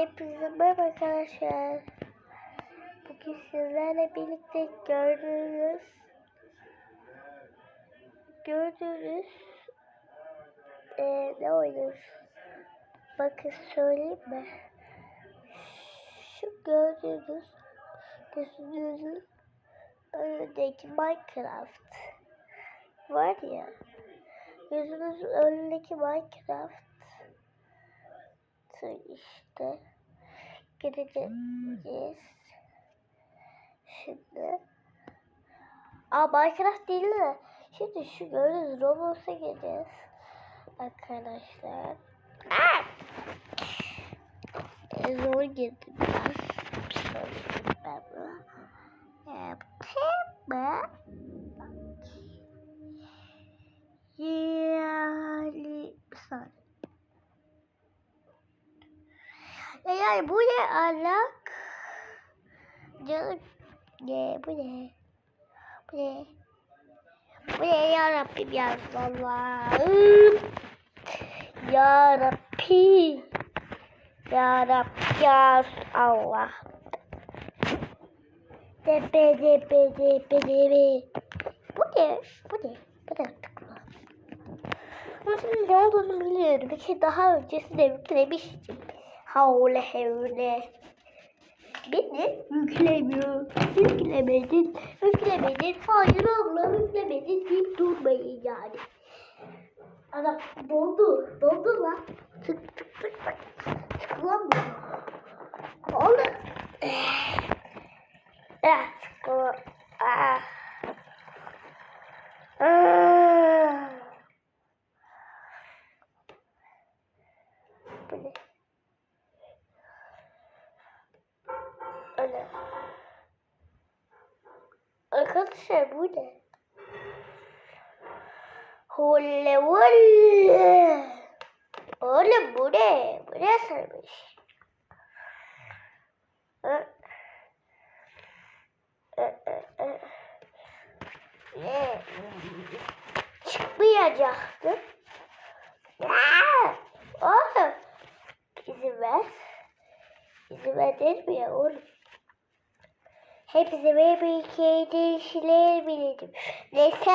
Hepinize merhaba arkadaşlar. Bugün sizlerle birlikte gördüğünüz gördüğünüz eee ne oynuyoruz? Bakın söyleyeyim mi? Şu gördüğünüz gözünüzün önündeki Minecraft var ya gözünüzün önündeki Minecraft işte gideceğiz. Şimdi Aa Minecraft değil de şimdi şu gördüğünüz Roblox'a gireceğiz. Arkadaşlar. Aa! E, zor girdim biraz. Söyleyeyim ben bunu. Yaptım mı? E yani bu ne alak? Ne bu ne? Bu ne? Bu ne ya Rabbim ya Allah'ım. Ya Rabbi. Ya Rabbi ya Allah. Depe depe depe depe. Bu ne? Bu ne? Bu ne? Ama şimdi ne olduğunu biliyorum. Bir kere daha öncesinde yüklemiştim. Havle hevle. Beni yüklemiyor. Yüklemedin. Yüklemedin. Hayır abla yüklemedin deyip durmayın yani. Adam doldu. Doldu lan. Tık tık tık tık. Tıklamıyor. Oğlum. Ah, tıkla. Ah. Ah. Arkadaşlar bu ne? Hulle hulle. Oğlum bu ne? Bu ne sarmış? Ne? Çıkmayacaktı. Oğlum. İzin ver. İzin ver değil mi ya oğlum? Hepsi benim ülkeyi değişilebilirim. Neyse.